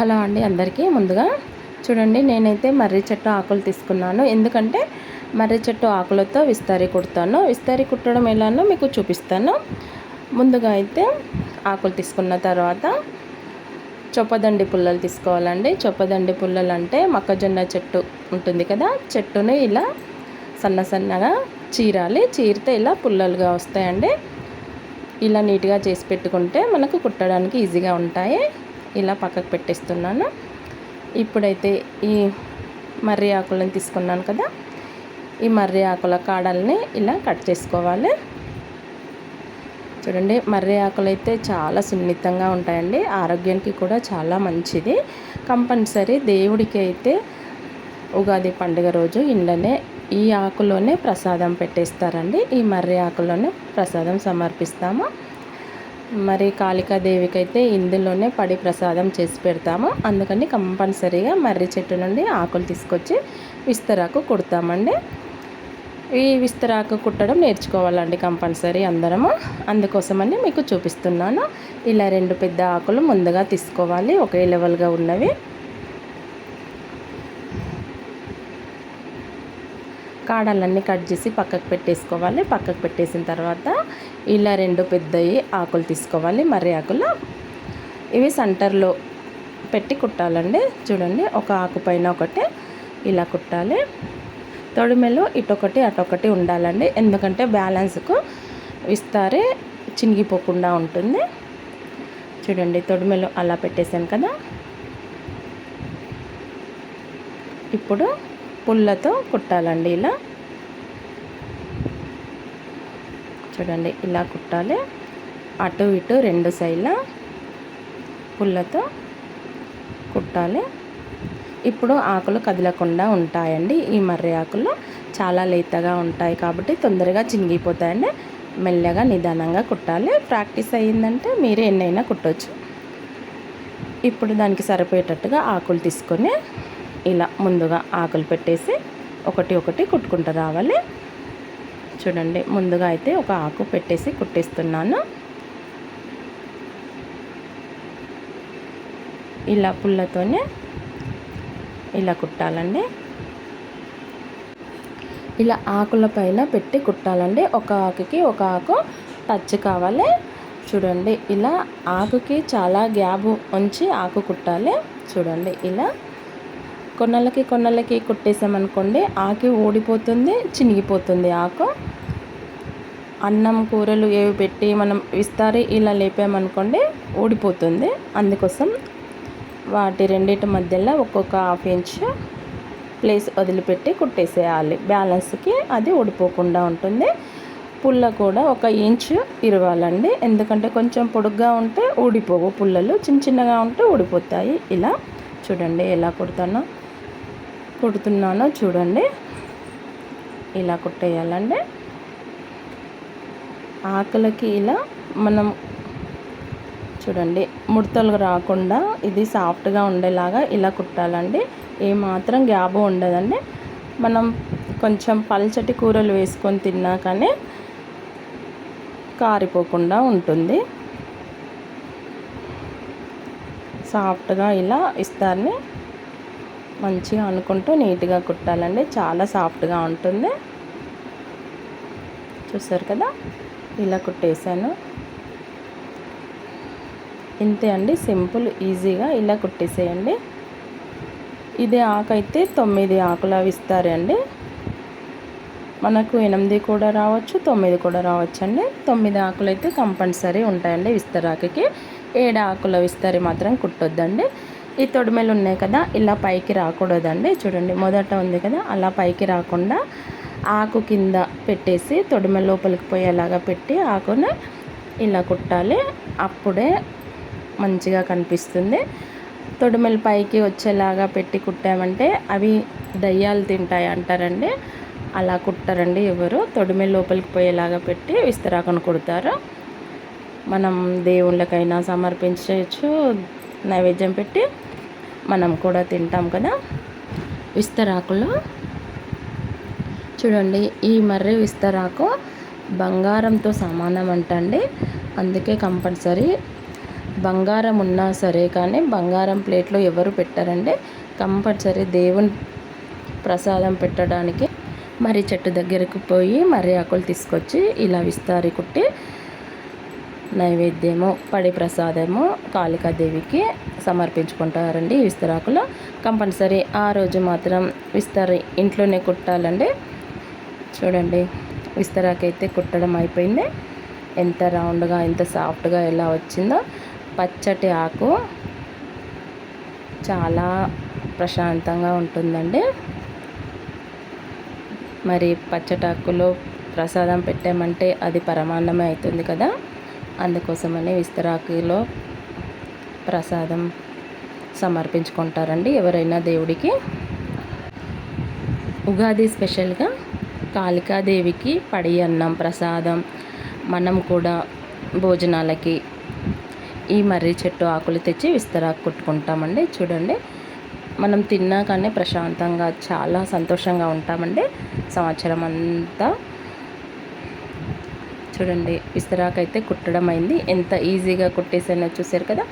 Hello అండి అందరికీ. ముందుగా చూడండి నేనైతే మర్రి చెట్టు ఆకులు తీసుకున్నాను. ఎందుకంటే మర్రి చెట్టు ఆకులతో విస్తారి కుడతాను. విస్తారి కుట్టడం ఎలానో మీకు చూపిస్తాను. ముందుగా అయితే ఆకులు తీసుకున్న తర్వాత చొప్పదండి పుల్లలు తీసుకోవాలండి. చొప్పదండి పుల్లలు అంటే మొక్కజొన్న చెట్టు ఉంటుంది కదా చెట్టుని ఇలా సన్న సన్నగా చీరాలి. చీరితే ఇలా పుల్లలుగా వస్తాయండి. ఇలా నీట్గా చేసి పెట్టుకుంటే మనకు కుట్టడానికి ఈజీగా ఉంటాయి. ఇలా పక్కకు పెట్టేస్తున్నాను. ఇప్పుడైతే ఈ మర్రి ఆకులను తీసుకున్నాను కదా. ఈ మర్రి ఆకుల కాడల్ని ఇలా కట్ చేసుకోవాలి. చూడండి మర్రి ఆకులు అయితే చాలా సున్నితంగా ఉంటాయండి. ఆరోగ్యానికి కూడా చాలా మంచిది. కంపల్సరీ దేవుడికి అయితే ఉగాది పండుగ రోజు ఇండ్లనే ఈ ఆకులోనే ప్రసాదం పెట్టేస్తారండి. ఈ మర్రి ఆకులోనే ప్రసాదం సమర్పిస్తాము. మరి కాళికాదేవికి అయితే ఇందులోనే పడి ప్రసాదం చేసి పెడతాము. అందుకని కంపల్సరీగా మర్రి చెట్టు నుండి ఆకులు తీసుకొచ్చి విస్తరాకు కుడతామండి. ఈ విస్తరాకు కుట్టడం నేర్చుకోవాలండి కంపల్సరీ అందరము. అందుకోసమని మీకు చూపిస్తున్నాను. ఇలా రెండు పెద్ద ఆకులు ముందుగా తీసుకోవాలి. ఒకే లెవెల్గా ఉన్నవి. కాడలన్నీ కట్ చేసి పక్కకు పెట్టేసుకోవాలి. పక్కకు పెట్టేసిన తర్వాత ఇలా రెండు పెద్దవి ఆకులు తీసుకోవాలి. మర్రి ఆకులు ఇవి సెంటర్లో పెట్టి కుట్టాలండి. చూడండి ఒక ఆకు పైన ఒకటి ఇలా కుట్టాలి. తొడిమెలో ఇటొకటి అటొకటి ఉండాలండి. ఎందుకంటే బ్యాలెన్స్కు విస్తారే చినిగిపోకుండా ఉంటుంది. చూడండి తొడిమెలో అలా పెట్టేశాను కదా. ఇప్పుడు పుల్లతో కుట్టాలండి ఇలా. చూడండి ఇలా కుట్టాలి. అటు ఇటు రెండు సైడ్ల పుల్లతో కుట్టాలి. ఇప్పుడు ఆకులు కదలకుండా ఉంటాయండి. ఈ మర్రి ఆకులు చాలా లేతగా ఉంటాయి కాబట్టి తొందరగా చింగిపోతాయండి మెల్లగా నిదానంగా కుట్టాలి. ప్రాక్టీస్ అయ్యిందంటే మీరు ఎన్నైనా కుట్టవచ్చు ఇప్పుడు దానికి సరిపోయేటట్టుగా ఆకులు తీసుకొని ఇలా ముందుగా ఆకులు పెట్టేసి ఒకటి ఒకటి కుట్టుకుంటూ రావాలి. చూడండి ముందుగా అయితే ఒక ఆకు పెట్టేసి కుట్టిస్తున్నాను. ఇలా పుల్లతోనే ఇలా కుట్టాలండి. ఇలా ఆకుల పైన పెట్టి కుట్టాలండి. ఒక ఆకుకి ఒక ఆకు టచ్ కావాలి. చూడండి ఇలా ఆకుకి చాలా గ్యాప్ ఉంచి ఆకు కుట్టాలి. చూడండి ఇలా కొన్నలకి కొన్నలకి కుట్టేసామనుకోండి ఆకి ఊడిపోతుంది చినిగిపోతుంది ఆకు. అన్నం కూరలు ఏవి పెట్టి మనం విస్తారి ఇలా లేపామనుకోండి ఊడిపోతుంది. అందుకోసం వాటి రెండింటి మధ్యలో ఒక్కొక్క హాఫ్ ఇంచ్ ప్లేస్ వదిలిపెట్టి కుట్టేసేయాలి. బ్యాలెన్స్కి అది ఊడిపోకుండా ఉంటుంది. పుల్ల కూడా ఒక ఇంచు ఇరవాలండి. ఎందుకంటే కొంచెం పొడుగ్గా ఉంటే ఊడిపోవు. పుల్లలు చిన్న చిన్నగా ఉంటే ఊడిపోతాయి. ఇలా చూడండి ఎలా కుడతానో. కుడుతున్నానో చూడండి. ఇలా కుట్టేయాలండి. ఆకులకి ఇలా మనం చూడండి ముడతలు రాకుండా ఇది సాఫ్ట్గా ఉండేలాగా ఇలా కుట్టాలండి. ఏమాత్రం గ్యాబ్ ఉండదండి. మనం కొంచెం పల్చటి కూరలు వేసుకొని తిన్నా కానీ కారిపోకుండా ఉంటుంది. సాఫ్ట్గా ఇలా ఇస్తారని మంచిగా అనుకుంటూ నీట్గా కుట్టాలండి. చాలా సాఫ్ట్గా ఉంటుంది. చూసారు కదా? ఇలా కుట్టేశాను. ఇంతే అండి. సింపుల్ ఈజీగా ఇలా కుట్టేసేయండి. ఇది ఆకైతే తొమ్మిది ఆకులు అవి ఇస్తారండి మనకు ఎనిమిది కూడా రావచ్చు తొమ్మిది కూడా రావచ్చు అండి తొమ్మిది ఆకులు అయితే కంపల్సరీ ఉంటాయండి విస్తరాకుకి. ఏడు ఆకుల విస్తరి మాత్రం కుట్టొద్దండి. ఈ తొడిమెలు ఉన్నాయి కదా ఇలా పైకి రాకూడదండి. చూడండి మొదట ఉంది కదా అలా పైకి రాకుండా ఆకు కింద పెట్టేసి తొడిమె లోపలికి పోయేలాగా పెట్టి ఆకుని ఇలా కుట్టాలి. అప్పుడే మంచిగా కనిపిస్తుంది. తొడిమెలు పైకి వచ్చేలాగా పెట్టి కుట్టామంటే అవి దయ్యాలు తింటాయి అంటారండి. అలా కుట్టరండి ఎవరు. తొడిమెలు లోపలికి పోయేలాగా పెట్టి విస్తరాకును కుడతారు. మనం దేవుళ్ళకైనా సమర్పించవచ్చు నైవేద్యం పెట్టి మనం కూడా తింటాం కదా? విస్తరాకులో. చూడండి ఈ మర్రి విస్తరాకు బంగారంతో సమానం అంటండి. అందుకే కంపల్సరీ బంగారం ఉన్నా సరే కానీ బంగారం ప్లేట్లో ఎవరు పెట్టారంటే కంపల్సరీ దేవుని ప్రసాదం పెట్టడానికి. మరి చెట్టు దగ్గరకు పోయి మర్రి ఆకులు తీసుకొచ్చి ఇలా విస్తారి కుట్టి నైవేద్యము పడి ప్రసాదము కాళికాదేవికి సమర్పించుకుంటారండి విస్తరాకులు. కంపల్సరీ ఆ రోజు మాత్రం విస్తరి ఇంట్లోనే కుట్టాలండి. చూడండి విస్తరాకైతే కుట్టడం అయిపోయింది. ఎంత రౌండ్గా ఎంత సాఫ్ట్గా ఎలా వచ్చిందో. పచ్చటి ఆకు చాలా ప్రశాంతంగా ఉంటుందండి. మరి పచ్చటాకులో ప్రసాదం పెట్టామంటే అది పరమాన్నమే అవుతుంది కదా. అందుకోసమని విస్తరాకులో ప్రసాదం సమర్పించుకుంటారండి. ఎవరైనా దేవుడికి ఉగాది స్పెషల్గా కాళికాదేవికి పడి అన్నం ప్రసాదం మనం కూడా భోజనాలకి ఈ మర్రి చెట్టు ఆకులు తెచ్చి విస్తరాకు కుట్టుకుంటామండి. చూడండి మనం తిన్నా కానీ ప్రశాంతంగా చాలా సంతోషంగా ఉంటామండి. సంవత్సరం అంతా చూడండి విస్తరాకైతే కుట్టడం అయింది. ఎంత ఈజీగా కుట్టేసానో చూసారు కదా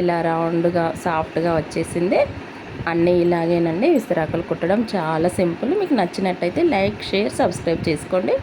ఎలా రౌండ్గా సాఫ్ట్గా వచ్చేసింది. అన్నీ ఇలాగేనండి విస్తరాకులు కుట్టడం చాలా సింపుల్. మీకు నచ్చినట్టయితే లైక్ షేర్ సబ్స్క్రైబ్ చేసుకోండి.